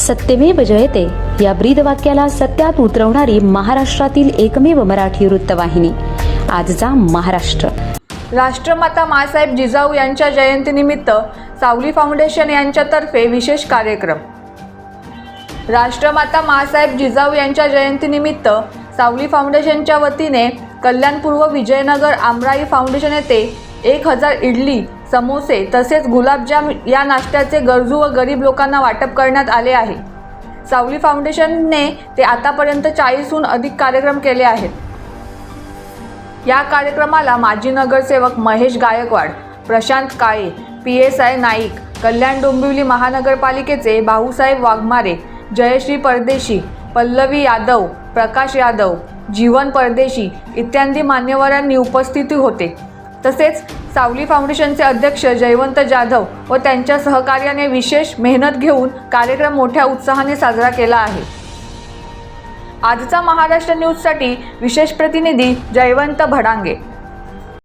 सत्यमेव जयते. या ब्रीद वाक्याला सत्यात उतरवणारी महाराष्ट्रातील एकमेव मराठी वृत्तवाहिनी. आजचा महाराष्ट्र. राष्ट्रमाता मासाहेब जिजाऊ यांच्या जयंतीनिमित्त सावली फाउंडेशन यांच्यातर्फे विशेष कार्यक्रम. राष्ट्रमाता मासाहेब जिजाऊ यांच्या जयंतीनिमित्त सावली फाउंडेशनच्या वतीने कल्याणपूर्व विजयनगर आमराई फाउंडेशन येथे एक हजार इडली समोसे तसेच गुलाबजाम या नाश्त्याचे गरजू व गरीब लोकांना वाटप करण्यात आले आहे. सावली फाउंडेशनने ते आतापर्यंत चाळीसहून अधिक कार्यक्रम केले आहेत. या कार्यक्रमाला माजी नगरसेवक Mahesh Gaikwad Prashant Kale P S I Naik Kalyan Dombivli महानगरपालिकेचे भाऊसाहेब वाघमारे जयश्री परदेशी पल्लवी यादव प्रकाश यादव जीवन परदेशी इत्यादी मान्यवरांनी उपस्थिती होते. तसेच सावली फाउंडेशनचे अध्यक्ष जयवंत जाधव व त्यांच्या सहकार्याने विशेष मेहनत घेऊन कार्यक्रम मोठ्या उत्साहाने साजरा केला आहे. आजचा महाराष्ट्र न्यूजसाठी विशेष प्रतिनिधी जयवंत भडांगे.